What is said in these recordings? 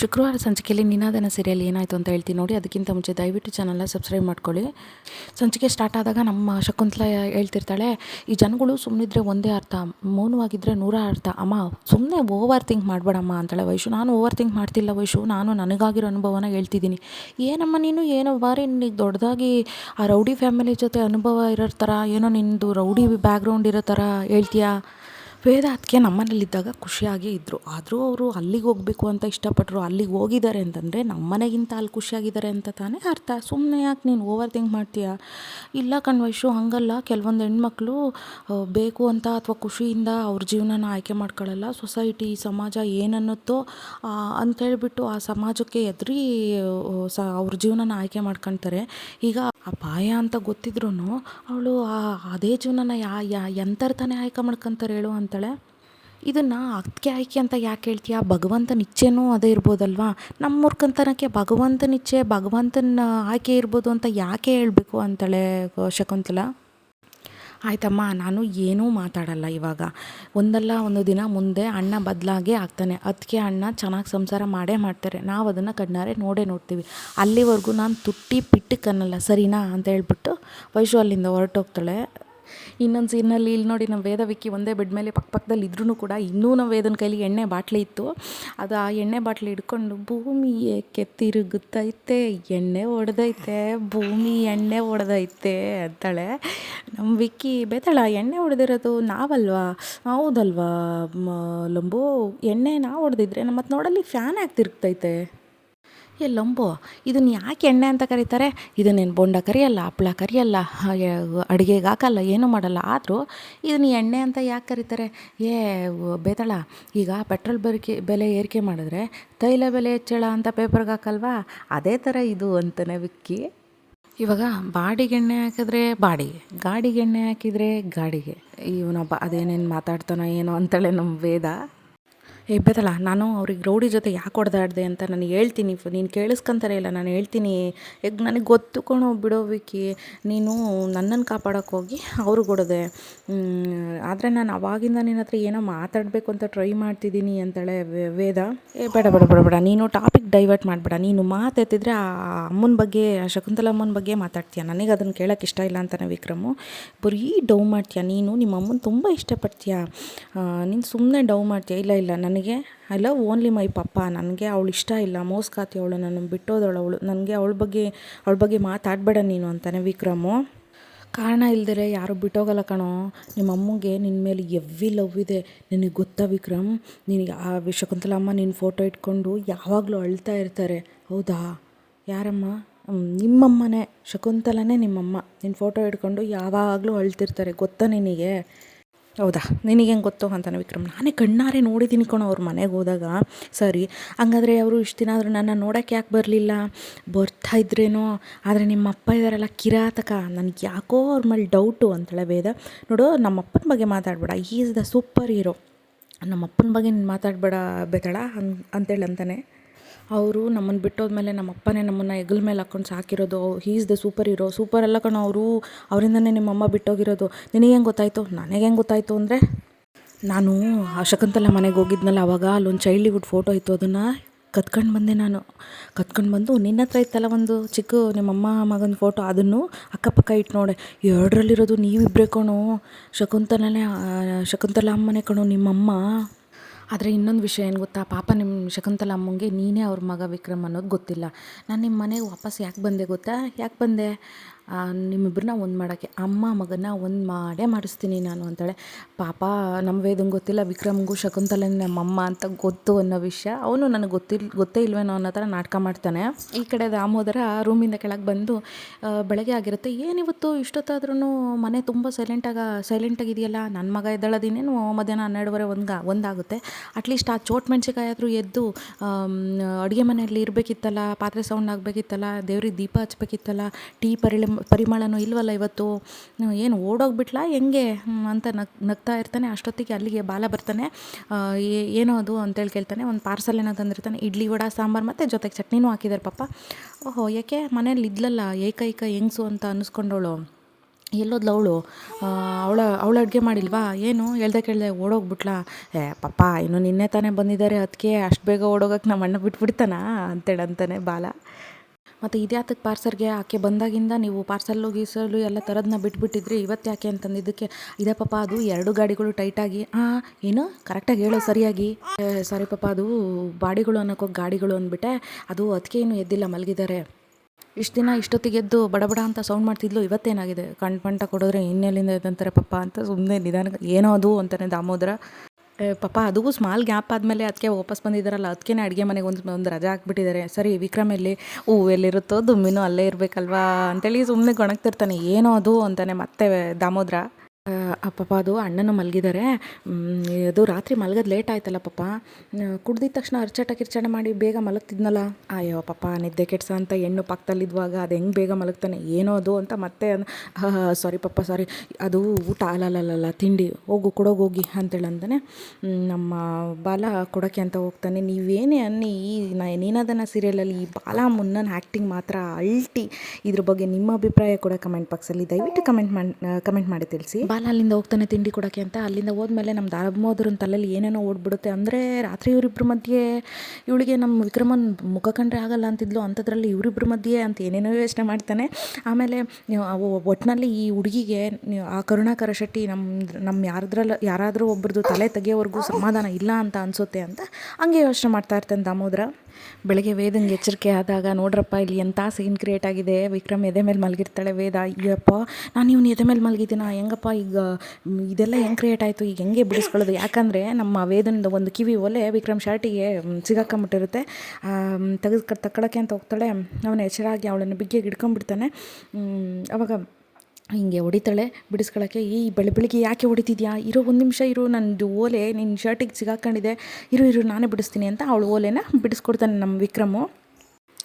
ಶುಕ್ರವಾರ ಸಂಚಿಕೆಯಲ್ಲಿ ನಿನಾದನ ಸೀರಿಯಲ್ ಏನಾಯಿತು ಅಂತ ಹೇಳ್ತೀನಿ ನೋಡಿ. ಅದಕ್ಕಿಂತ ಮುಂಚೆ ದಯವಿಟ್ಟು ಚಾನಲ್ನ ಸಬ್ಸ್ಕ್ರೈಬ್ ಮಾಡ್ಕೊಳ್ಳಿ. ಸಂಚಿಕೆ ಸ್ಟಾರ್ಟ್ ಆದಾಗ ನಮ್ಮ ಶಕುಂತಲ ಹೇಳ್ತಿರ್ತಾಳೆ, ಈ ಜನಗಳು ಸುಮ್ಮನಿದ್ರೆ ಒಂದೇ ಅರ್ಥ ಮೌನವಾಗಿದ್ದರೆ ನೂರ ಅರ್ಥ. ಅಮ್ಮ ಸುಮ್ಮನೆ ಓವರ್ ಥಿಂಕ್ ಮಾಡಬೇಡಮ್ಮ ಅಂತಾಳೆ ವೈಶು. ನಾನು ಓವರ್ ಥಿಂಕ್ ಮಾಡ್ತಿಲ್ಲ ವೈಶು. ನಾನು ನನಗಾಗಿರೋ ಅನುಭವನ ಹೇಳ್ತಿದ್ದೀನಿ. ಏನಮ್ಮ ನೀನು? ಏನೋ ಬಾರಿ ನಿನಗೆ ದೊಡ್ಡದಾಗಿ ಆ ರೌಡಿ ಫ್ಯಾಮಿಲಿ ಜೊತೆ ಅನುಭವ ಇರೋ ಥರ ಏನೋ ನಿನ್ನದು ರೌಡಿ ಬ್ಯಾಕ್ಗ್ರೌಂಡ್ ಇರೋ ಥರ ಹೇಳ್ತೀಯಾ? ವೇದ ಅದಕ್ಕೆ ನಮ್ಮನೇಲಿದ್ದಾಗ ಖುಷಿಯಾಗೇ ಇದ್ದರು ಆದರೂ ಅವರು ಅಲ್ಲಿಗೆ ಹೋಗಬೇಕು ಅಂತ ಇಷ್ಟಪಟ್ಟರು ಅಲ್ಲಿಗೆ ಹೋಗಿದ್ದಾರೆ ಅಂತಂದರೆ ನಮ್ಮನೆಗಿಂತ ಅಲ್ಲಿ ಖುಷಿಯಾಗಿದ್ದಾರೆ ಅಂತ ತಾನೇ ಅರ್ಥ. ಸುಮ್ಮನೆ ಯಾಕೆ ನೀನು ಓವರ್ ಥಿಂಕ್ ಮಾಡ್ತೀಯಾ? ಇಲ್ಲ ಕಣ್ ವಯಸ್ಸು ಹಾಗಲ್ಲ. ಕೆಲವೊಂದು ಹೆಣ್ಮಕ್ಳು ಬೇಕು ಅಂತ ಅಥವಾ ಖುಷಿಯಿಂದ ಅವ್ರ ಜೀವನನ ಆಯ್ಕೆ ಮಾಡ್ಕೊಳ್ಳಲ್ಲ ಸೊಸೈಟಿ, ಸಮಾಜ ಏನನ್ನುತ್ತೋ ಅಂತ ಅಂತೇಳ್ಬಿಟ್ಟು ಆ ಸಮಾಜಕ್ಕೆ ಎದುರಿ ಸ, ಅವ್ರ ಜೀವನನ ಆಯ್ಕೆ ಮಾಡ್ಕೊಳ್ತಾರೆ ಈಗ ಅಪಾಯ ಅಂತ ಗೊತ್ತಿದ್ರೂ ಅವಳು ಅದೇ ಜೀವನನ ಯಾ ಯಾ ಎಂಥರ ಆಯ್ಕೆ ಮಾಡ್ಕೊಂತಾರೆ ಹೇಳು ಅಂತಾಳೆ, ಇದನ್ನು ಅದಕ್ಕೆ ಆಯ್ಕೆ ಅಂತ ಯಾಕೆ ಹೇಳ್ತೀಯ? ಭಗವಂತನ ಇಚ್ಛೆನೂ ಅದೇ ಇರ್ಬೋದಲ್ವಾ? ನಮ್ಮ ಕಂತನಕ್ಕೆ ಭಗವಂತನ ಇಚ್ಛೆ ಭಗವಂತನ ಆಯ್ಕೆ ಇರ್ಬೋದು ಅಂತ ಯಾಕೆ ಹೇಳಬೇಕು? ಅಂತಾಳೆ ಶಕುಂತಲ. ಆಯ್ತಮ್ಮ, ನಾನು ಏನೂ ಮಾತಾಡಲ್ಲ ಇವಾಗ. ಒಂದಲ್ಲ ಒಂದು ದಿನ ಮುಂದೆ ಅಣ್ಣ ಬದಲಾಗೇ ಆಗ್ತಾನೆ. ಅದಕ್ಕೆ ಅಣ್ಣ ಚೆನ್ನಾಗಿ ಸಂಸಾರ ಮಾಡೇ ಮಾಡ್ತಾರೆ. ನಾವು ಅದನ್ನು ಕಣ್ಣಾರೆ ನೋಡೇ ನೋಡ್ತೀವಿ. ಅಲ್ಲಿವರೆಗೂ ನಾನು ತುಟ್ಟಿ ಪಿಟ್ಟಕ್ಕನ್ನಲ್ಲ ಸರಿನಾ? ಅಂತ ಹೇಳ್ಬಿಟ್ಟು ವೈಶು ಅಲ್ಲಿಂದ ಹೊರಟೋಗ್ತಾಳೆ. ಇನ್ನೊಂದು ಸೀನಲ್ಲಿ ಇಲ್ಲಿ ನೋಡಿ ನಮ್ಮ ವೇದ ವಿಕ್ಕಿ ಒಂದೇ ಬೆಡ್ ಮೇಲೆ ಪಕ್ಕ ಪಕ್ಕದಲ್ಲಿ ಇದ್ರೂ ಕೂಡ ಇನ್ನೂ ನಮ್ಮ ವೇದನ ಕೈಲಿ ಎಣ್ಣೆ ಬಾಟ್ಲಿ ಇತ್ತು. ಅದು ಆ ಎಣ್ಣೆ ಬಾಟ್ಲಿ ಹಿಡ್ಕೊಂಡು ಭೂಮಿ ಏಕೆ ತಿರುಗುತ್ತೈತೆ ಎಣ್ಣೆ ಹೊಡೆದೈತೆ ಭೂಮಿ ಎಣ್ಣೆ ಹೊಡೆದೈತೆ ಅಂತಾಳೆ. ನಮ್ಮ ವಿಕ್ಕಿ, ಬೇತಾಳ, ಎಣ್ಣೆ ಹೊಡೆದಿರೋದು ನಾವಲ್ವಾ? ಹೌದಲ್ವಾ? ಲಂಬು ಎಣ್ಣೆ ನಾವು ಹೊಡೆದಿದ್ರೆ ನಮ್ಮ ಮತ್ತು ನೋಡಲ್ಲಿ ಫ್ಯಾನ್ ಹಾಕಿ ತಿರುಗ್ತೈತೆ ಏ ಲಂಬೋ, ಇದನ್ನು ಯಾಕೆ ಎಣ್ಣೆ ಅಂತ ಕರೀತಾರೆ? ಇದನ್ನೇನು ಬೋಂಡ ಕರಿಯಲ್ಲ, ಹಪ್ಳ ಕರಿಯಲ್ಲ ಅಡುಗೆಗೆ ಹಾಕಲ್ಲ, ಏನೂ ಮಾಡಲ್ಲ. ಆದರೂ ಇದನ್ನು ಎಣ್ಣೆ ಅಂತ ಯಾಕೆ ಕರೀತಾರೆ? ಏ ಬೇತಳ, ಈಗ ಪೆಟ್ರೋಲ್ ಬೆರಕೆ, ಬೆಲೆ ಏರಿಕೆ ಮಾಡಿದ್ರೆ ತೈಲ ಬೆಲೆ ಹೆಚ್ಚಳ ಅಂತ ಪೇಪರ್ಗೆ ಹಾಕಲ್ವಾ? ಅದೇ ಥರ ಇದು ಅಂತಾನೆ ವಿಕ್ಕಿ. ಇವಾಗ ಬಾಡಿಗೆ ಎಣ್ಣೆ ಹಾಕಿದ್ರೆ ಬಾಡಿಗೆ, ಗಾಡಿಗೆ ಎಣ್ಣೆ ಹಾಕಿದರೆ ಗಾಡಿಗೆ. ಇವನೊಬ್ಬ ಅದೇನೇನು ಮಾತಾಡ್ತಾನೋ ಏನೋ ಅಂತೇಳಿ ನಮ್ಮ ವೇದ. ಏ ಬೇತಲ್ಲ ನಾನು ಅವ್ರಿಗೆ ರೌಡಿ ಜೊತೆ ಯಾಕೆ ಹೊಡೆದಾಡ್ದೆ ಅಂತ ನಾನು ಹೇಳ್ತೀನಿ. ನೀನು ಕೇಳಿಸ್ಕೊಂತಾರೆ ಇಲ್ಲ, ನಾನು ಹೇಳ್ತೀನಿ. ಈಗ ನನಗೆ ಗೊತ್ತು ಕಣೋ ನೀನು ನನ್ನನ್ನು ಕಾಪಾಡೋಕೆ ಹೋಗಿ ಅವ್ರಿಗೆ ಹೊಡೆದೆ ಆದರೆ ನಾನು ಅವಾಗಿಂದ ನಿನ್ನ ಹತ್ರ ಏನೋ ಮಾತಾಡಬೇಕು ಅಂತ ಟ್ರೈ ಮಾಡ್ತಿದ್ದೀನಿ ಅಂತಾಳೆ ವೇದ. ಏ, ಬೇಡ ಬೇಡ ಬೇಡ ಬೇಡ. ನೀನು ಟಾಪಿಕ್ ಡೈವರ್ಟ್ ಮಾಡಬೇಡ. ನೀನು ಮಾತೆತ್ತಿದ್ರೆ ಆ ಅಮ್ಮನ ಬಗ್ಗೆ ಶಕುಂತಲಮ್ಮನ ಶಕುಂತಲ ಅಮ್ಮನ ಬಗ್ಗೆ ಮಾತಾಡ್ತೀಯ. ನನಗೆ ಅದನ್ನು ಕೇಳೋಕೆ ಇಷ್ಟ ಇಲ್ಲ ಅಂತಾನೆ ವಿಕ್ರಮು. ಬರೀ ಡೌ ಮಾಡ್ತೀಯ. ನೀನು ನಿಮ್ಮ ಅಮ್ಮನ ತುಂಬ ಇಷ್ಟಪಡ್ತೀಯ. ನೀನು ಸುಮ್ಮನೆ ಡೌ ಮಾಡ್ತೀಯ. ಇಲ್ಲ ಇಲ್ಲ, ನನಗೆ I love only my papa ನನಗೆ ಅವಳು ಇಷ್ಟ ಇಲ್ಲ, ಮೋಸ್ಕಾತಿ ಅವಳು ನನ್ನ ಬಿಟ್ಟೋದಳು ಅವಳು ನನಗೆ ಅವಳ ಬಗ್ಗೆ ಅವಳ ಬಗ್ಗೆ ಮಾತಾಡಬೇಡ ನೀನು ಅಂತಾನೆ ವಿಕ್ರಮು. ಕಾರಣ ಇಲ್ಲದರೆ ಯಾರು ಬಿಟ್ಟೋಗಲ್ಲ ಕಣೋ. ನಿಮ್ಮ ಅಮ್ಮಗೆ ನಿನ್ನ ಮೇಲೆ ಎವ್ವಿ ಲವ್ ಇದೆ. ನಿನಗೆ ಗೊತ್ತಾ ವಿಕ್ರಮ್? ನಿನಗೆ ಆ ಶಕುಂತಲಮ್ಮ ನಿನ್ನ ಫೋಟೋ ಇಟ್ಕೊಂಡು ಯಾವಾಗಲೂ ಅಳ್ತಾ ಇರ್ತಾರೆ. ಹೌದಾ? ಯಾರಮ್ಮ? ನಿಮ್ಮಮ್ಮನೇ. ಶಕುಂತಲನೇ ನಿಮ್ಮಮ್ಮ. ನಿನ್ನ ಫೋಟೋ ಹಿಡ್ಕೊಂಡು ಯಾವಾಗಲೂ ಅಳ್ತಿರ್ತಾರೆ. ಗೊತ್ತಾ ನಿನಗೆ? ಹೌದಾ? ನಿನಗೆ ಹೆಂಗೆ ಗೊತ್ತು ಅಂತಾನೆ ವಿಕ್ರಮ್? ನಾನೇ ಕಣ್ಣಾರೆ ನೋಡಿದ್ದೀನಿ ಕಣೋ ಅವ್ರ ಮನೆಗೆ ಹೋದಾಗ. ಸರಿ, ಹಂಗಾದ್ರೆ ಅವರು ಇಷ್ಟು ದಿನ ಆದರೂ ನನ್ನ ನೋಡೋಕೆ ಯಾಕೆ ಬರಲಿಲ್ಲ? ಬರ್ತಾ ಇದ್ರೇನೋ? ಆದರೆ ನಿಮ್ಮ ಅಪ್ಪ ಕಿರಾತಕ. ನನಗೆ ಯಾಕೋ ಅವ್ರ ಮೇಲೆ ಡೌಟು ಅಂತೇಳೆ ವೇದ ನೋಡು ನಮ್ಮ ಅಪ್ಪನ ಬಗ್ಗೆ ಮಾತಾಡಬೇಡ. ಈಸ್ ದ ಸೂಪರ್ ಹೀರೋ ನಮ್ಮ ಅಪ್ಪನ ಬಗ್ಗೆ ನೀನು ಮಾತಾಡಬೇಡ ಬೇತಾಳ ಅನ್, ಅಂತೇಳಿ ಅಂತಾನೆ. ಅವರು ನಮ್ಮನ್ನು ಬಿಟ್ಟೋದ್ಮೇಲೆ ನಮ್ಮ ಅಪ್ಪನೇ ನಮ್ಮನ್ನು ಹೆಗಲ ಮೇಲೆ ಹಾಕ್ಕೊಂಡು ಸಾಕಿರೋದು. Is the super hero super ಎಲ್ಲ ಕಣೋ ಅವರು. ಅವರಿಂದನೇ ನಿಮ್ಮಮ್ಮ ಬಿಟ್ಟೋಗಿರೋದು. ನಿನಗೆ ಹೆಂಗೆ ಗೊತ್ತಾಯಿತು? ನನಗೆ ಹೆಂಗೆ ಗೊತ್ತಾಯಿತು ಅಂದರೆ, ನಾನು ಶಕುಂತಲ ಮನೆಗೆ ಹೋಗಿದ್ನಲ್ಲ, ಅವಾಗ ಅಲ್ಲೊಂದು ಚೈಲ್ಡ್ಹುಡ್ ಫೋಟೋ ಇತ್ತು. ಅದನ್ನು ಕತ್ಕೊಂಡು ಬಂದೆ ನಾನು. ಕತ್ಕೊಂಡು ಬಂದು ನಿನ್ನ ಹತ್ರ ಇತ್ತಲ್ಲ ಒಂದು ಚಿಕ್ಕ ನಿಮ್ಮಮ್ಮ ಮಗನ ಫೋಟೋ ಅದನ್ನು ಅಕ್ಕಪಕ್ಕ ಇಟ್ಟು ನೋಡೆ. ಎರಡರಲ್ಲಿರೋದು ನೀವಿಬ್ಬರೇ ಕಣೋ. ಶಕುಂತಲನೇ ಶಕುಂತಲ ಅಮ್ಮನೇ ಕಣೋ, ನಿಮ್ಮಮ್ಮ. ಆದರೆ ಇನ್ನೊಂದು ವಿಷಯ ಏನು ಗೊತ್ತಾ? ಪಾಪ ನಿಮ್ಮ ಶಕುಂತಲ ಅಮ್ಮಂಗೆ ನೀನೇ ಅವ್ರ ಮಗ ವಿಕ್ರಮ್ ಅನ್ನೋದು ಗೊತ್ತಿಲ್ಲ. ನಾನು ನಿಮ್ಮ ಮನೆಗೆ ವಾಪಸ್ ಯಾಕೆ ಬಂದೆ ಗೊತ್ತಾ? ಯಾಕೆ ಬಂದೆ? ನಿಮ್ಮಿಬ್ಬರನ್ನ ಒಂದು ಮಾಡೋಕ್ಕೆ, ಅಮ್ಮ ಮಗನ ಒಂದು ಮಾಡೇ ಮಾಡಿಸ್ತೀನಿ ನಾನು ಅಂತಾಳೆ. ಪಾಪ ನಮ್ಮ ವೇದಂಗೆ ಗೊತ್ತಿಲ್ಲ, ವಿಕ್ರಮ್ಗೂ ಶಕುಂತಲೆ ನಮ್ಮಮ್ಮ ಅಂತ ಗೊತ್ತು ಅನ್ನೋ ವಿಷಯ. ಅವನು ನನಗೆ ಗೊತ್ತಿಲ್ಲ ಗೊತ್ತೇ ಇಲ್ವೇನೋ ಅನ್ನೋ ಥರ ನಾಟಕ ಮಾಡ್ತಾನೆ. ಈ ಕಡೆ ದಾಮೋದರ ರೂಮಿಂದ ಕೆಳಗೆ ಬಂದು ಬೆಳಗ್ಗೆ ಆಗಿರುತ್ತೆ ಏನಿವತ್ತು ಇಷ್ಟೊತ್ತಾದ್ರೂ ಮನೆ ತುಂಬ ಸೈಲೆಂಟಾಗ ಸೈಲೆಂಟಾಗಿದೆಯಲ್ಲ ನನ್ನ ಮಗ ಎದ್ದಳದಿನೇನು ಮಧ್ಯಾಹ್ನ ಹನ್ನೆರಡುವರೆ ಒಂದು ಒಂದಾಗುತ್ತೆ. ಅಟ್ಲೀಸ್ಟ್ ಆ ಚೋಟ್ ಮೆಣಸಿಕಾಯಿ ಆದರೂ ಎದ್ದು ಅಡುಗೆ ಮನೆಯಲ್ಲಿ ಇರಬೇಕಿತ್ತಲ್ಲ, ಪಾತ್ರೆ ಸೌಂಡ್ ಆಗಬೇಕಿತ್ತಲ್ಲ, ದೇವ್ರಿಗೆ ದೀಪ ಹಚ್ಬೇಕಿತ್ತಲ್ಲ, ಟೀ ಪರಿಳ ಪರಿಮಳನೂ ಇಲ್ವಲ್ಲ ಇವತ್ತು? ಏನು ಓಡೋಗ್ಬಿಟ್ಲಾ? ಹೆಂಗೆ? ಅಂತ ನಗ್, ನಗ್ತಾ ಇರ್ತಾನೆ. ಅಷ್ಟೊತ್ತಿಗೆ ಅಲ್ಲಿಗೆ ಬಾಲ ಬರ್ತಾನೆ. ಏನೋ ಅದು ಅಂತೇಳಿ ಕೇಳ್ತಾನೆ. ಒಂದು ಪಾರ್ಸಲ್ ಏನೋ ತಂದಿರ್ತಾನೆ. ಇಡ್ಲಿ ವಡ, ಸಾಂಬಾರು ಮತ್ತು ಜೊತೆಗೆ ಚಟ್ನಿನೂ ಹಾಕಿದ್ದಾರೆ ಪಾಪ. ಓಹೋ, ಯಾಕೆ? ಮನೇಲಿ ಇದ್ಲಲ್ಲ ಏಕೈಕ ಹೆಂಗ್ಸು ಅಂತ ಅನ್ನಿಸ್ಕೊಂಡವಳು ಎಲ್ಲೋದ್ಲು ಅವಳು. ಅವಳ, ಅವಳು ಅಡುಗೆ ಮಾಡಿಲ್ವಾ? ಏನು? ಹೇಳ್ದೆ ಕೇಳಿದೆ ಓಡೋಗ್ಬಿಟ್ಲಾ? ಏ ಪಪ್ಪ ಇನ್ನು ನಿನ್ನೆ ತಾನೇ ಬಂದಿದ್ದಾರೆ. ಅದಕ್ಕೆ ಅಷ್ಟು ಬೇಗ ಓಡೋಗಕ್ಕೆ ನಮ್ಮ ಅಣ್ಣ ಬಿಟ್ಬಿಡ್ತಾನ? ಅಂತೇಳಿ ಅಂತಾನೆ ಬಾಲ. ಮತ್ತು ಇದ್ಯಾತಕ್ಕೆ ಪಾರ್ಸರ್ಗೆ ಆಕೆ ಬಂದಾಗಿಂದ ನೀವು ಪಾರ್ಸಲ್ಲು ಗೀಸಲು ಎಲ್ಲ ಥರದನ್ನ ಬಿಟ್ಬಿಟ್ಟಿದ್ರಿ, ಇವತ್ತು ಯಾಕೆ ಅಂತಂದಿದ್ದಕ್ಕೆ ಇದೆ ಪಾಪ ಅದು ಎರಡು ಗಾಡಿಗಳು ಟೈಟಾಗಿ ಹಾಂ ಏನು? ಕರೆಕ್ಟಾಗಿ ಹೇಳೋ, ಸರಿಯಾಗಿ. ಸಾರಿ ಪಾಪ, ಅದು ಬಾಡಿಗಳು ಅನ್ನೋಕ್ಕೋಗಿ ಗಾಡಿಗಳು ಅಂದ್ಬಿಟ್ಟೆ, ಅದು ಅದಕ್ಕೆ ಏನು ಎದ್ದಿಲ್ಲ, ಮಲಗಿದ್ದಾರೆ. ಇಷ್ಟು ದಿನ ಇಷ್ಟೊತ್ತಿಗೆ ಎದ್ದು ಬಡಬಡ ಅಂತ ಸೌಂಡ್ ಮಾಡ್ತಿದ್ಲು, ಇವತ್ತೇನಾಗಿದೆ? ಕಣ್ಪಂಟ ಕೊಡೋದ್ರೆ ಇನ್ನೆಲ್ಲಿಂದ ಇದಂತಾರೆ ಪಪ್ಪ ಅಂತ ಸುಮ್ಮನೆ ನಿಧಾನ ಏನೋ ಅದು ಅಂತಾನೆ ದಾಮೋದರ. ಪಾಪ ಅದು ಸ್ಮಾಲ್ ಗ್ಯಾಪ್ ಆದಮೇಲೆ ಅದಕ್ಕೆ ವಾಪಸ್ ಬಂದಿದ್ದಾರಲ್ಲ ಅದಕ್ಕೆ ಅಡುಗೆ ಮನೆಗೆ ಒಂದು ಒಂದು ರಜಾ ಹಾಕ್ಬಿಟ್ಟಿದ್ದಾರೆ ಸರಿ, ವಿಕ್ರಮ್ ಎಲ್ಲಿ? ಹೂ, ಎಲ್ಲಿರುತ್ತೋ ದುಮ್ಮಿನೂ ಅಲ್ಲೇ ಇರಬೇಕಲ್ವಾ? ಅಂತೇಳಿ ಸುಮ್ಮನೆ ಗೊಣಗ್ತಿರ್ತಾನೆ. ಏನೋ ಅದು ಅಂತಾನೆ ಮತ್ತೆ ದಾಮೋದ್ರ. ಪಾಪ ಅದು ಅಣ್ಣನ ಮಲಗಿದ್ದಾರೆ ಅದು ರಾತ್ರಿ ಮಲಗೋದು ಲೇಟ್ ಆಯ್ತಲ್ಲ ಪಾಪ. ಕುಡ್ದಿದ ತಕ್ಷಣ ಅರ್ಚಾಟ ಕಿರ್ಚಾಟ ಮಾಡಿ ಬೇಗ ಮಲಗ್ತಿದ್ನಲ್ಲ. ಅಯ್ಯೋ ಪಾಪ ನಿದ್ದೆ ಕೆಟ್ಸ ಅಂತ ಹೆಣ್ಣು ಪಕ್ಕದಲ್ಲಿದ್ದಾಗ ಅದು ಹೆಂಗೆ ಬೇಗ ಮಲಗ್ತಾನೆ? ಏನೋ ಅದು ಅಂತ ಮತ್ತೆ ಸಾರಿ ಪಾಪ ಸಾರಿ ಅದು ಊಟ ಅಲ್ಲಲ್ಲಲ್ಲ ತಿಂಡಿ ಹೋಗು ಕೊಡೋಗೋಗಿ ಅಂತೇಳಿ ಅಂತಾನೆ ಹ್ಮ್, ನಮ್ಮ ಬಾಲ ಕೊಡೋಕ್ಕೆ ಅಂತ ಹೋಗ್ತಾನೆ. ನೀವೇನೇ ಅನ್ನಿ ಈ ನ- ನೀನಾದನ ಸೀರಿಯಲಲ್ಲಿ ಈ ಬಾಲ ಮುನ್ನನ್ ಆ್ಯಕ್ಟಿಂಗ್ ಮಾತ್ರ ಅಲ್ಟಿ ಇದ್ರ ಬಗ್ಗೆ ನಿಮ್ಮ ಅಭಿಪ್ರಾಯ ಕೂಡ ಕಮೆಂಟ್ ಬಾಕ್ಸಲ್ಲಿ ದಯವಿಟ್ಟು ಕಮೆಂಟ್ ಮಾಡಿ ಕಮೆಂಟ್ ಮಾಡಿ ತಿಳಿಸಿ. ಬಾಲ ಅಲ್ಲಿಂದ ಹೋಗ್ತಾನೆ ತಿಂಡಿ ಕೊಡೋಕ್ಕೆ ಅಂತ. ಅಲ್ಲಿಂದ ಹೋದ್ಮೇಲೆ ನಮ್ಮ ದಾಮೋದರನ ತಲೆಯಲ್ಲಿ ಏನೇನೋ ಓಡ್ಬಿಡುತ್ತೆ. ಅಂದರೆ ರಾತ್ರಿ ಇವರಿಬ್ಬರ ಮಧ್ಯೆ ಇವಳಿಗೆ ನಮ್ಮ ವಿಕ್ರಮನ್ ಮುಖ ಕಂಡ್ರೆ ಆಗಲ್ಲ ಅಂತಿದ್ಲು. ಅಂಥದ್ರಲ್ಲಿ ಇವರಿಬ್ಬರ ಮಧ್ಯೆ ಅಂತ ಏನೇನೋ ಯೋಚನೆ ಮಾಡ್ತಾನೆ. ಆಮೇಲೆ ಒಟ್ಟಿನಲ್ಲಿ ಈ ಹುಡುಗಿಗೆ, ಆ ಕರುಣಾಕರ ಶೆಟ್ಟಿ ನಮ್ಮ ನಮ್ಮ ಯಾರದ್ರಲ್ಲ, ಯಾರಾದರೂ ಒಬ್ಬರದು ತಲೆ ತೆಗೆಯೋವರೆಗೂ ಸಮಾಧಾನ ಇಲ್ಲ ಅಂತ ಅನಿಸುತ್ತೆ ಅಂತ ಹಂಗೆ ಯೋಚನೆ ಮಾಡ್ತಾ ಇರ್ತಾನೆ ದಾಮೋದರ. ಬೆಳಗ್ಗೆ ವೇದಂಗೆ ಎಚ್ಚರಿಕೆ ಆದಾಗ, ನೋಡ್ರಪ್ಪ, ಇಲ್ಲಿ ಎಂಥ ಸೀನ್ ಕ್ರಿಯೇಟ್ ಆಗಿದೆ. ವಿಕ್ರಮ್ ಎದೆ ಮೇಲೆ ಮಲಗಿರ್ತಾಳೆ. ವೇದ, ಅಯ್ಯಪ್ಪ, ನಾನು ಇವ್ನು ಎದೆ ಮೇಲೆ ಮಲಗಿದ್ದೀನ? ಹೆಂಗಪ್ಪ, ಈಗ ಇದೆಲ್ಲ ಹೆಂಗೆ ಕ್ರಿಯೇಟ್ ಆಯಿತು? ಈಗ ಹೆಂಗೆ ಬಿಡಿಸ್ಕೊಳ್ಳೋದು? ಯಾಕಂದರೆ ನಮ್ಮ ವೇದನದ ಒಂದು ಕಿವಿ ಒಲೆ ವಿಕ್ರಮ್ ಶರ್ಟಿಗೆ ಸಿಗಾಕೊಂಬಿಟ್ಟಿರುತ್ತೆ. ತೆಗೆದು ತಗೊಳಕ್ಕೆ ಅಂತ ಹೋಗ್ತಾಳೆ. ಅವನ ಎಚ್ಚರಾಗಿ ಅವಳನ್ನು ಬಿಗ್ಗೆ ಹಿಡ್ಕೊಂಡ್ಬಿಡ್ತಾನೆ. ಅವಾಗ ಹಿಂಗೆ ಹೊಡಿತಾಳೆ ಬಿಡಿಸ್ಕೊಳ್ಳೋಕ್ಕೆ ಈ ಬೆಳೆ ಬೆಳಿಗ್ಗೆ ಯಾಕೆ ಹೊಡಿತಿದ್ಯಾ? ಇರೋ, ಒಂದು ನಿಮಿಷ ಇರು ನನ್ನದು ಓಲೆ ನಿನ್ನ ಶರ್ಟಿಗೆ ಸಿಗಾಕೊಂಡಿದೆ. ಇರು ಇರು, ನಾನೇ ಬಿಡಿಸ್ತೀನಿ ಅಂತ ಅವಳು ಓಲೆನ ಬಿಡಿಸ್ಕೊಡ್ತಾನೆ ನಮ್ಮ ವಿಕ್ರಮು.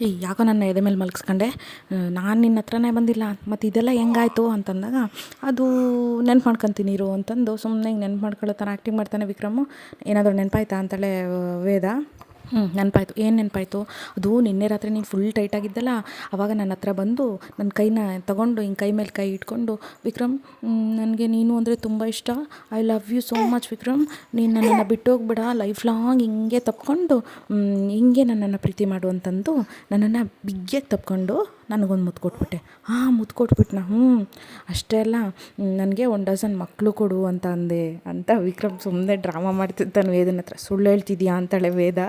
ಈ ಯಾಕೋ ನನ್ನ ಎದೆ ಮೇಲೆ ಮಲಗಿಸ್ಕೊಂಡೆ ನಾನು ನಿನ್ನ ಹತ್ರನೇ ಬಂದಿಲ್ಲ. ಮತ್ತು ಇದೆಲ್ಲ ಹೆಂಗಾಯ್ತು? ಅಂತಂದಾಗ, ಅದು ನೆನ್ಪು ಮಾಡ್ಕೊತೀನಿ ಇರು ಅಂತಂದು ಸುಮ್ಮನೆ ಹಿಂಗೆ ನೆನ್ಪು ಮಾಡ್ಕೊಳ್ಳೋ ಥರ ಆ್ಯಕ್ಟಿಂಗ್ ಮಾಡ್ತಾನೆ ವಿಕ್ರಮು. ಏನಾದರೂ ನೆನಪಾಯ್ತಾ? ಅಂತಾಳೆ ವೇದ. ಹ್ಞೂ ನೆನಪಾಯ್ತು. ಏನು ನೆನಪಾಯ್ತು? ಅದು ನಿನ್ನೆ ರಾತ್ರಿ ನೀನು ಫುಲ್ ಟೈಟಾಗಿದ್ದಲ್ಲ ಆವಾಗ ನನ್ನ ಹತ್ರ ಬಂದು ನನ್ನ ಕೈನ ತಗೊಂಡು, ಹಿಂಗೆ ಕೈ ಮೇಲೆ ಕೈ ಇಟ್ಕೊಂಡು, ವಿಕ್ರಮ್ ನನಗೆ ನೀನು ಅಂದರೆ ತುಂಬ ಇಷ್ಟ. I love you so much Vikram. ನೀನು ನನ್ನನ್ನು ಬಿಟ್ಟೋಗ್ಬೇಡ ಲೈಫ್ ಲಾಂಗ್ ಹಿಂಗೆ ತಪ್ಕೊಂಡು ಹಿಂಗೆ ನನ್ನನ್ನು ಪ್ರೀತಿ ಮಾಡು ಅಂತಂದು ನನ್ನನ್ನು ಬಿಗ್ಗೆಗೆ ತಪ್ಕೊಂಡು ನನಗೊಂದು ಮುತ್ತು ಕೊಟ್ಬಿಟ್ಟೆ. ಹಾಂ ಮುತ್ತು ಕೊಟ್ಬಿಟ್ನ ಹ್ಞೂ ಅಷ್ಟೇ ಅಲ್ಲ ನನಗೆ ಒನ್ ಡಸನ್ ಮಕ್ಕಳು ಕೊಡು ಅಂತ ಅಂದೆ. ಅಂತ ವಿಕ್ರಮ್ ಸುಮ್ಮನೆ ಡ್ರಾಮಾ ಮಾಡ್ತಿದ್ದಾನೆ ವೇದನ ಹತ್ರ. ಸುಳ್ಳು ಹೇಳ್ತಿದ್ಯಾ ಅಂತಾಳೆ ವೇದ?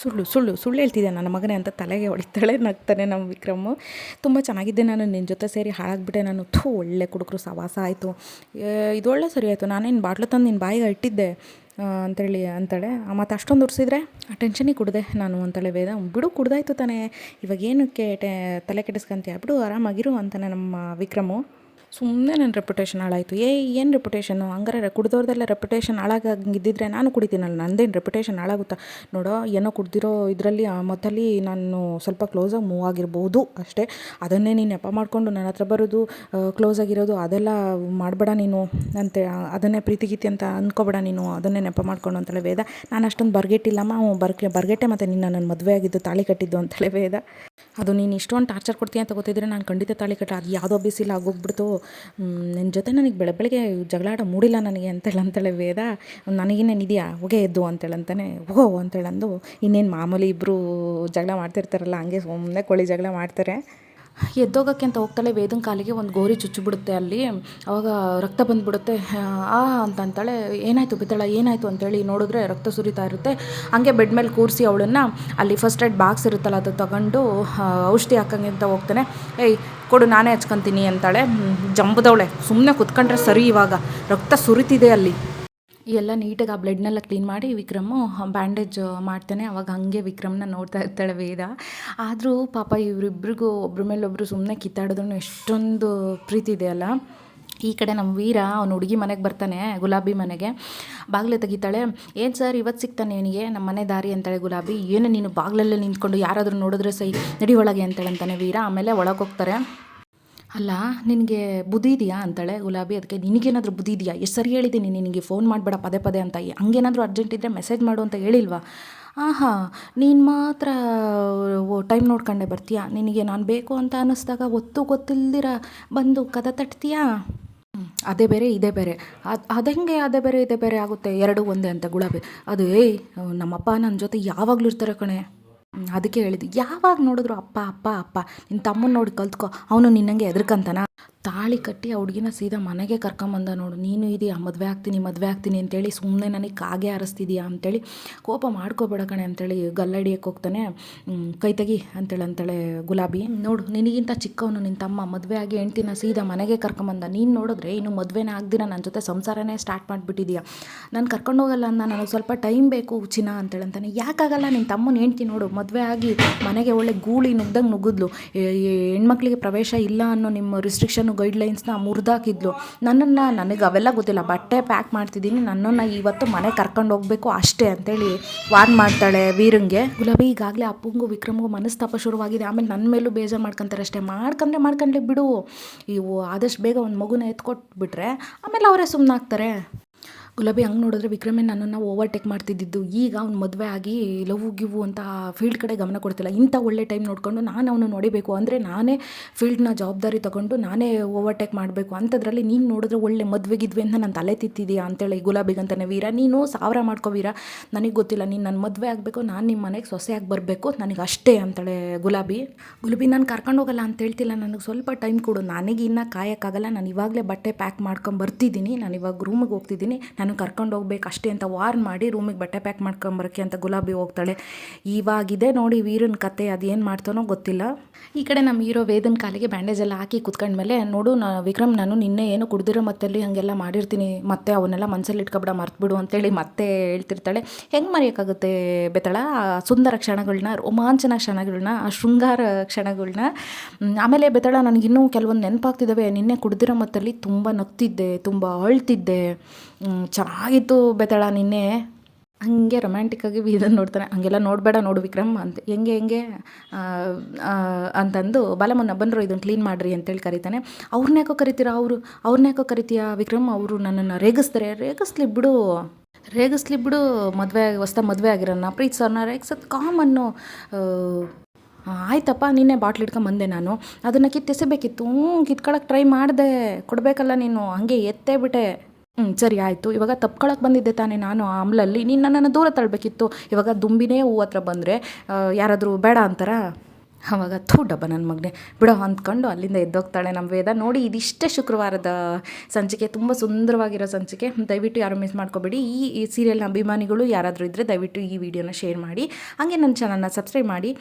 ಸುಳ್ಳು ಸುಳ್ಳು ಸುಳ್ಳು ಹೇಳ್ತಿದ್ದೆ ನನ್ನ ಮಗನೇ ಅಂತ ತಲೆಗೆ ಹೊಡಿತಾಳೆ, ನಗ್ತಾನೆ ನಮ್ಮ ವಿಕ್ರಮು. ತುಂಬ ಚೆನ್ನಾಗಿದ್ದೆ ನಾನು, ನಿನ್ನ ಜೊತೆ ಸೇರಿ ಹಾಳಾಗ್ಬಿಟ್ಟೆ ನಾನು. ಥೂ, ಒಳ್ಳೆ ಕುಡುಕರು, ಸವಾಸ ಆಯಿತು. ಇದು ಒಳ್ಳೆ ಸರಿ ಆಯಿತು. ನಾನೇನು ಬಾಟ್ಲು ತಂದು ನಿನ್ನ ಬಾಯಿಗೆ ಇಟ್ಟಿದ್ದೆ ಅಂತೇಳಿ ಅಂತಾಳೆ. ಮತ್ತು ಅಷ್ಟೊಂದು ಉರ್ಸಿದ್ರೆ? ಆ ಟೆನ್ಷನಿಗೆ ಕುಡಿದೆ ನಾನು ಅಂತಾಳೆ ವೇದ. ಬಿಡು, ಕುಡ್ದಾಯ್ತು ತಾನೇ. ಇವಾಗ ಏನಕ್ಕೆ ಟೆ, ತಲೆ ಕೆಡಿಸ್ಕೊಂತೀಯ? ಬಿಡು, ಆರಾಮಾಗಿರು ಅಂತಾನೆ ನಮ್ಮ ವಿಕ್ರಮು. ಸುಮ್ಮನೆ ನನ್ನ ರೆಪ್ಯುಟೇಷನ್ ಹಾಳಾಯಿತು. ಏ, ಏನು ರೆಪ್ಯುಟೇಷನು ಹಂಗಾರೆ ಕುಡಿದೋರ್ದೆಲ್ಲ ರೆಪ್ಯುಟೇಷನ್ ಹಾಳಾಗಿದ್ದಿದ್ರೆ ನಾನು ಕುಡಿತೀನಲ್ಲ, ನಂದೇನು ರೆಪ್ಯುಟೇಷನ್ ಹಾಳಾಗುತ್ತಾ? ನೋಡೋ, ಏನೋ ಕುಡ್ದಿರೋ ಇದರಲ್ಲಿ, ಆ, ಮೊತ್ತಲ್ಲಿ ನಾನು ಸ್ವಲ್ಪ ಕ್ಲೋಸಾಗಿ ಮೂವ್ ಆಗಿರ್ಬೋದು ಅಷ್ಟೇ. ಅದನ್ನೇ ನೀನು ನೆಪ ಮಾಡಿಕೊಂಡು ನನ್ನ ಹತ್ರ ಬರೋದು ಕ್ಲೋಸ್ ಆಗಿರೋದು, ಅದೆಲ್ಲ ಮಾಡಬೇಡ ನೀನು ಅಂತೆ ಅದನ್ನೇ ಪ್ರೀತಿ, ಗೀತಿ ಅಂತ ಅಂದ್ಕೋಬೇಡ ನೀನು, ಅದನ್ನೇ ನೆಪ ಮಾಡ್ಕೊಂಡು ಅಂತಲೇ ವೇದ. ನಾನು ಅಷ್ಟೊಂದು ಬರ್ಗೆಟ್ಟಿಲ್ಲಮ್ಮ ಬರ್ಗೆ, ಬರ್ಗೆಟ್ಟೆ ಮತ್ತು ನಿನ್ನ ನನ್ನ ಮದುವೆ ಆಗಿದ್ದು, ತಾಳಿ ಕಟ್ಟಿದ್ದು ಅಂತಲೇ ವೇದ. ಅದು ನೀನು ಇಷ್ಟೊಂದು ಟಾರ್ಚರ್ ಕೊಡ್ತೀಯ ಅಂತ ಗೊತ್ತಿದ್ರೆ ನಾನು ಖಂಡಿತ ತಾಳಿ ಕಟ್ಟ ಅದು ಯಾವುದೋ ಬಿಸಿಲು ಆಗೋಗ್ಬಿಡ್ತು. ನಿನ್ನ ಜೊತೆ ನನಗೆ ಬೆಳೆ ಬೆಳಗ್ಗೆ ಜಗಳಾಡ ಮೂಡಿಲ್ಲ ನನಗೆ ಅಂತೇಳಿ ಅಂತೇಳಿ ವೇದ. ನನಗಿನ್ನೇನು ಇದೆಯಾ ಹೋಗೇ ಎದ್ದು ಅಂತೇಳಿ ಅಂತಾನೆ ಓ ಅಂತೇಳಂದು ಇನ್ನೇನು ಮಾಮೂಲಿ ಇಬ್ಬರು ಜಗಳ ಮಾಡ್ತಿರ್ತಾರಲ್ಲ, ಹಂಗೆ ಸುಮ್ಮನೆ ಕೋಳಿ ಜಗಳ ಮಾಡ್ತಾರೆ. ಎದ್ದೋಗೋಕ್ಕೆ ಅಂತ ಹೋಗ್ತಾಳೆ, ವೇದನ ಕಾಲಿಗೆ ಒಂದು ಗೋರಿ ಚುಚ್ಚಿಬಿಡುತ್ತೆ ಅಲ್ಲಿ. ಅವಾಗ ರಕ್ತ ಬಂದುಬಿಡುತ್ತೆ. ಆ ಅಂತ ಅಂತಾಳೆ, ಏನಾಯಿತು ಬಿದ್ದಾಳ ಏನಾಯಿತು? ಅಂತೇಳಿ ನೋಡಿದ್ರೆ ರಕ್ತ ಸುರಿತಾ ಇರುತ್ತೆ. ಹಂಗೆ ಬೆಡ್ ಮೇಲೆ ಕೂರಿಸಿ ಅವಳನ್ನು ಅಲ್ಲಿ ಫಸ್ಟ್ ಏಡ್ ಬಾಕ್ಸ್ ಇರುತ್ತಲ್ಲ, ಅದು ತಗೊಂಡು ಔಷಧಿ ಹಾಕಂಗೆ ಅಂತ ಹೋಗ್ತಾನೆ. ಏಯ್, ಕೊಡು, ನಾನೇ ಹಚ್ಕೊತೀನಿ ಅಂತಾಳೆ. ಜಂಬದವಳೆ. ಸುಮ್ಮನೆ ಕುತ್ಕೊಂಡ್ರೆ ಸರಿ ಇವಾಗ. ರಕ್ತ ಸುರಿತಿದೆ ಅಲ್ಲಿ. ಎಲ್ಲ ನೀಟಾಗಿ ಆ ಬ್ಲಡ್ನೆಲ್ಲ ಕ್ಲೀನ್ ಮಾಡಿ ವಿಕ್ರಮು ಬ್ಯಾಂಡೇಜ್ ಮಾಡ್ತಾನೆ. ಅವಾಗ ಹಾಗೆ ವಿಕ್ರಮ್ನ ನೋಡ್ತಾ ಇರ್ತಾಳೆ ವೇದ. ಆದರೂ ಪಾಪ ಇವರಿಬ್ರಿಗೂ, ಒಬ್ರ ಮೇಲೊಬ್ಬರು ಸುಮ್ಮನೆ ಕಿತ್ತಾಡೋದ್ರೂ ಎಷ್ಟೊಂದು ಪ್ರೀತಿ ಇದೆ ಅಲ್ಲ. ಈ ಕಡೆ ನಮ್ಮ ವೀರ, ಅವ್ನು ಹುಡುಗಿ ಮನೆಗೆ ಬರ್ತಾನೆ, ಗುಲಾಬಿ ಮನೆಗೆ. ಬಾಗಿಲು ತೆಗಿತಾಳೆ ಏನು ಸರ್ ಇವತ್ತು ಸಿಗ್ತಾನೆ ಅವನಿಗೆ ನಮ್ಮ ಮನೆ ದಾರಿ? ಅಂತಾಳೆ ಗುಲಾಬಿ. ಏನು, ನೀನು ಬಾಗಿಲಲ್ಲೇ ನಿಂತ್ಕೊಂಡು ಯಾರಾದರೂ ನೋಡಿದ್ರೆ ಸೈ, ನಡಿ ಒಳಗೆ, ಅಂತಾಳೆ ಅಂತಾನೆ ವೀರ. ಆಮೇಲೆ ಒಳಗೆ ಹೋಗ್ತಾರೆ. ಅಲ್ಲ, ನಿನಗೆ ಬುದ್ಧಿ ಇದೆಯಾ ಅಂತಾಳೆ, ಗುಲಾಬಿ, ಅದಕ್ಕೆ ನಿನಗೇನಾದರೂ ಬುದ್ಧಿ ಇದೆಯಾ? ಎಷ್ಟು ಸರಿ ಹೇಳಿದ್ದೀನಿ, ನಿನಗೆ ಫೋನ್ ಮಾಡಬೇಡ, ಪದೇ ಪದೇ ಅಂತ. ಹಂಗೇನಾದರೂ ಅರ್ಜೆಂಟ್ ಇದ್ದರೆ ಮೆಸೇಜ್ ಮಾಡು ಅಂತ ಹೇಳಿಲ್ವಾ? ಆಹಾ, ನೀನು ಮಾತ್ರ ಟೈಮ್ ನೋಡ್ಕೊಂಡೆ ಬರ್ತೀಯಾ? ನಿನಗೆ ನಾನು ಬೇಕು ಅಂತ ಅನ್ನಿಸ್ದಾಗ ಒತ್ತು ಗೊತ್ತಿಲ್ದಿರ ಬಂದು ಕದ ತಟ್ತೀಯಾ? ಅದೇ ಬೇರೆ, ಇದೇ ಬೇರೆ. ಅದು ಅದಂಗೆ ಅದೇ ಬೇರೆ, ಇದೇ ಬೇರೆ ಆಗುತ್ತೆ? ಎರಡು ಒಂದೇ ಅಂತ ಗುಲಾಬಿ. ಅದು ಏಯ್, ನಮ್ಮಪ್ಪ ನನ್ನ ಜೊತೆ ಯಾವಾಗಲೂ ಇರ್ತಾರೆ ಕಣೆ. ಅದಕ್ಕೆ ಹೇಳಿದ್ದು. ಯಾವಾಗ ನೋಡಿದ್ರು ಅಪ್ಪ ಅಪ್ಪ ಅಪ್ಪ ನಿನ್ನ ತಮ್ಮನ ನೋಡಿ ಕಲ್ತ್ಕೊ ಅವನು ನಿನ್ನಂಗೆ ಎದ್ರಕಂತಾನ ತಾಳಿ ಕಟ್ಟಿ ಆ ಹುಡುಗಿನ ಸೀದಾ ಮನೆಗೆ ಕರ್ಕೊಂಬಂದ ನೋಡು. ನೀನು ಇದೆಯಾ, ಮದುವೆ ಆಗ್ತೀನಿ ಮದುವೆ ಆಗ್ತೀನಿ ಅಂತೇಳಿ ಸುಮ್ಮನೆ ನನಗೆ ಕಾಗೆ ಆರಿಸ್ತಿದ್ಯಾ ಅಂತೇಳಿ ಕೋಪ ಮಾಡ್ಕೋಬೇಡ ಕಣೆ ಅಂತೇಳಿ ಗಲ್ಲಡಿಯಕ್ಕೆ ಹೋಗ್ತಾನೆ. ಕೈ ತೆಗಿ ಅಂತೇಳಿ ಅಂತಾಳೆ ಗುಲಾಬಿ. ನೋಡು, ನಿನಗಿಂತ ಚಿಕ್ಕವನು ನಿನ್ನ ತಮ್ಮ. ಮದುವೆ ಆಗಿ ಹೆಂಡ್ತಿನ ಸೀದಾ ಮನೆಗೆ ಕರ್ಕೊಂಬಂದ. ನೀನು ನೋಡಿದ್ರೆ ಇನ್ನು ಮದುವೆನೇ ಆಗ್ದಿರ ನನ್ನ ಜೊತೆ ಸಂಸಾರನೇ ಸ್ಟಾರ್ಟ್ ಮಾಡಿಬಿಟ್ಟಿದ್ಯಾ. ನಾನು ಕರ್ಕೊಂಡೋಗಲ್ಲ ಅಂದ ನನಗೆ ಸ್ವಲ್ಪ ಟೈಮ್ ಬೇಕು ಚಿನ್ನ ಅಂತೇಳಿ ಅಂತಾನೆ. ಯಾಕಾಗಲ್ಲ ನಿನ್ನ ತಮ್ಮನ ಹೆಂಡ್ತಿ ನೋಡು, ಮದುವೆ ಆಗಿ ಮನೆಗೆ ಒಳ್ಳೆ ಗೂಳಿ ನುಗ್ದಂಗೆ ನುಗ್ಗಿದ್ಲು. ಹೆಣ್ಮಕ್ಳಿಗೆ ಪ್ರವೇಶ ಇಲ್ಲ ಅನ್ನೋ ನಿಮ್ಮ ರಿಸ್ಟ್ರಿಕ್ಷನ್ ಗೈಡ್ಲೈನ್ಸ್ನ ಮುರಿದಾಕಿದ್ಲು. ನನ್ನನ್ನು ನನಗೆ ಅವೆಲ್ಲ ಗೊತ್ತಿಲ್ಲ. ಬಟ್ಟೆ ಪ್ಯಾಕ್ ಮಾಡ್ತಿದ್ದೀನಿ. ನನ್ನನ್ನು ಇವತ್ತು ಮನೆ ಕರ್ಕೊಂಡು ಹೋಗಬೇಕು ಅಷ್ಟೇ ಅಂತೇಳಿ ವಾರ್ನ್ ಮಾಡ್ತಾಳೆ ವೀರಂಗೆ. ಗುಲಾಬಿ, ಈಗಾಗಲೇ ಅಪ್ಪಂಗೂ ವಿಕ್ರಮ್ಗೂ ಮನಸ್ತಾಪ ಶುರುವಾಗಿದೆ. ಆಮೇಲೆ ನನ್ನ ಮೇಲೂ ಬೇಜಾರು ಮಾಡ್ಕೊಂತಾರೆ ಅಷ್ಟೇ ಮಾಡ್ಕೊಂಡ್ರೆ ಮಾಡ್ಕೊಂಡ್ಲಿ ಬಿಡು. ಇವು ಆದಷ್ಟು ಬೇಗ ಒಂದು ಮಗುನ ಎತ್ಕೊಟ್ಬಿಟ್ರೆ ಆಮೇಲೆ ಅವರೇ ಸುಮ್ಮನಾಗ್ತಾರೆ ಗುಲಾಬಿ ಹಂಗೆ ನೋಡಿದ್ರೆ ವಿಕ್ರಮೇ ನನ್ನನ್ನು ಓವರ್ಟೇಕ್ ಮಾಡ್ತಿದ್ದಿದ್ದು. ಈಗ ಅವ್ನು ಮದುವೆ ಆಗಿ ಲವ್, ಗಿವು ಅಂತ ಫೀಲ್ಡ್ ಕಡೆ ಗಮನ ಕೊಡ್ತಿಲ್ಲ. ಇಂಥ ಒಳ್ಳೆ ಟೈಮ್ ನೋಡಿಕೊಂಡು ನಾನು ಅವನು ನೋಡಿಬೇಕು. ಅಂದರೆ ನಾನೇ ಫೀಲ್ಡ್ನ ಜವಾಬ್ದಾರಿ ತಗೊಂಡು ನಾನೇ ಓವರ್ಟೇಕ್ ಮಾಡಬೇಕು. ಅಂಥದ್ರಲ್ಲಿ ನೀನು ನೋಡಿದ್ರೆ ಒಳ್ಳೆ ಮದುವೆಗಿದ್ವಿ ಅಂತ ನಾನು ತಲೆ ತಿತ್ತಿದ್ದೀಯಾ ಅಂತೇಳಿ ಗುಲಾಬಿಗಂತಾನೆ ವೀರ. ನೀನು ಸಾವಿರ ಮಾಡ್ಕೋ ವೀರ. ನನಗೆ ಗೊತ್ತಿಲ್ಲ, ನೀನು ನನ್ನ ಮದುವೆ ಆಗಬೇಕು, ನಾನು ನಿಮ್ಮ ಮನೆಗೆ ಸೊಸೆಯಾಗಿ ಬರಬೇಕು. ನನಗೆ ಅಷ್ಟೇ ಅಂತಾಳೆ ಗುಲಾಬಿ. ಗುಲಾಬಿ, ನಾನು ಕರ್ಕೊಂಡು ಹೋಗಲ್ಲ ಅಂತ ಹೇಳ್ತಿಲ್ಲ. ನನಗೆ ಸ್ವಲ್ಪ ಟೈಮ್ ಕೊಡು. ನನಗೆ ಇನ್ನೂ ಕಾಯೋಕ್ಕಾಗಲ್ಲ. ನಾನು ಇವಾಗಲೇ ಬಟ್ಟೆ ಪ್ಯಾಕ್ ಮಾಡ್ಕೊಂಡು ಬರ್ತಿದ್ದೀನಿ. ನಾನು ಇವಾಗ ರೂಮಿಗೆ ಹೋಗ್ತಿದ್ದೀನಿ. ನಾನು ಕರ್ಕೊಂಡು ಹೋಗ್ಬೇಕು ಅಷ್ಟೇ ಅಂತ ವಾರ್ನ್ ಮಾಡಿ ರೂಮಿಗೆ ಬಟ್ಟೆ ಪ್ಯಾಕ್ ಮಾಡ್ಕೊಂಬರಕ್ಕೆ ಅಂತ ಗುಲಾಬಿ ಹೋಗ್ತಾಳೆ. ಇವಾಗಿದೆ ನೋಡಿ ವೀರನ ಕತೆ, ಅದೇನು ಮಾಡ್ತಾನೋ ಗೊತ್ತಿಲ್ಲ. ಈ ಕಡೆ ನಮ್ಮ ಹೀರೋ ವೇದನ್ ಕಾಲಿಗೆ ಬ್ಯಾಂಡೇಜ್ ಎಲ್ಲ ಹಾಕಿ ಕುತ್ಕೊಂಡ್ಮೇಲೆ, ನೋಡು ನಾ ವಿಕ್ರಮ್, ನಾನು ನಿನ್ನೆ ಏನು ಕುಡ್ದಿರೋ ಮತ್ತಲ್ಲಿ ಹಾಗೆಲ್ಲ ಮಾಡಿರ್ತೀನಿ, ಮತ್ತೆ ಅವನ್ನೆಲ್ಲ ಮನಸ್ಸಲ್ಲಿ ಇಟ್ಕೊಬೇಡ, ಮರ್ತ್ಬಿಡು ಅಂತೇಳಿ ಮತ್ತೆ ಹೇಳ್ತಿರ್ತಾಳೆ. ಹೆಂಗೆ ಮರೆಯೋಕ್ಕಾಗುತ್ತೆ ಬೆತ್ತಳ? ಆ ಸುಂದರ ಕ್ಷಣಗಳನ್ನ ರೋಮಾಂಚನ ಕ್ಷಣಗಳನ್ನ ಆ ಶೃಂಗಾರ ಕ್ಷಣಗಳನ್ನ ಆಮೇಲೆ ಬೆತ್ತಳ ನನಗಿನ್ನೂ ಕೆಲವೊಂದು ನೆನಪಾಗ್ತಿದ್ದಾವೆ ನಿನ್ನೆ ಕುಡ್ದಿರೋ ಮತ್ತಲ್ಲಿ ತುಂಬ ನಗ್ತಿದ್ದೆ, ತುಂಬ ಅಳ್ತಿದ್ದೆ. ಚೆನ್ನಾಗಿತ್ತು ಬೆತ್ತಳ ನಿನ್ನೆ. ಹಂಗೆ ರೊಮ್ಯಾಂಟಿಕ್ಕಾಗಿ ಇದನ್ನು ನೋಡ್ತಾನೆ. ಹಂಗೆಲ್ಲ ನೋಡಬೇಡ ನೋಡು ವಿಕ್ರಮ್ ಅಂತ. ಹೆಂಗೆ ಹೆಂಗೆ? ಅಂತಂದು ಬಾಲಮ್ಮನ ಬಂದರು ಇದನ್ನು ಕ್ಲೀನ್ ಮಾಡಿರಿ ಅಂತೇಳಿ ಕರೀತಾನೆ. ಅವ್ರನ್ನ ಯಾಕೋ ಕರಿತೀರಾ ಅವರು? ಅವ್ರನ್ನ ಯಾಕೋ ಕರಿತೀಯಾ ವಿಕ್ರಮ್? ಅವರು ನನ್ನನ್ನು ರೇಗಿಸ್ತಾರೆ. ರೇಗಿಸ್ಲಿ ಬಿಡು. ರೇಗಿಸ್ಲಿ ಬಿಡು, ಮದುವೆ ಹೊಸ್ತ ಮದುವೆ ಆಗಿರೋಣ ಪ್ರೀತ್ ಸರ್ನ ರೇಗಿಸೋದು ಕಾಮನ್ನು ಆಯ್ತಪ್ಪ, ನಿನ್ನೆ ಬಾಟ್ಲ್ ಇಟ್ಕೊಂಬಂದೆ ನಾನು. ಅದನ್ನು ಕಿತ್ತೆಸಬೇಕಿತ್ತು. ಹ್ಞೂ ಕಿತ್ಕೊಳಕ್ಕೆ ಟ್ರೈ ಮಾಡಿದೆ. ಕೊಡಬೇಕಲ್ಲ ನೀನು. ಹಂಗೆ ಎತ್ತೇ ಬಿಟ್ಟೆ. ಹ್ಞೂ ಸರಿ ಆಯಿತು. ಇವಾಗ ತಪ್ಕೊಳಕ್ಕೆ ಬಂದಿದ್ದೆ ತಾನೇ ನಾನು ಆ ಅಮ್ಲಲ್ಲಿ. ನೀನು ನನ್ನನ್ನು ದೂರ ತಳ್ಳಬೇಕಿತ್ತು ಇವಾಗ ದುಂಬಿನೇ ಹೂ ಹತ್ರ ಬಂದರೆ ಯಾರಾದರೂ ಬೇಡ ಅಂತಾರಾ? ಅವಾಗ ಥೂ ಡಬ್ಬ ನನ್ನ ಮಗನೇ. ಬಿಡೋ ಅಂದ್ಕೊಂಡು ಅಲ್ಲಿಂದ ಎದ್ದೋಗ್ತಾಳೆ ನಮ್ಮ ವೇದ. ನೋಡಿ, ಇದಿಷ್ಟೇ ಶುಕ್ರವಾರದ ಸಂಚಿಕೆ. ತುಂಬ ಸುಂದರವಾಗಿರೋ ಸಂಚಿಕೆ. ದಯವಿಟ್ಟು ಯಾರು ಮಿಸ್ ಮಾಡ್ಕೋಬೇಡಿ. ಈ ಈ ಸೀರಿಯಲ್ನ ಅಭಿಮಾನಿಗಳು ಯಾರಾದರೂ ಇದ್ದರೆ ದಯವಿಟ್ಟು ಈ ವಿಡಿಯೋನ ಶೇರ್ ಮಾಡಿ. ಹಾಗೆ ನನ್ನ ಚಾನಲ್ನ ಸಬ್ಸ್ಕ್ರೈಬ್ ಮಾಡಿ.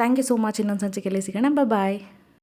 ಥ್ಯಾಂಕ್ ಯು ಸೋ ಮಚ್ ಇನ್ನೊಂದು ಸಂಚಿಕೆಯಲ್ಲಿ ಸಿಗೋಣ. ಬಾಯ್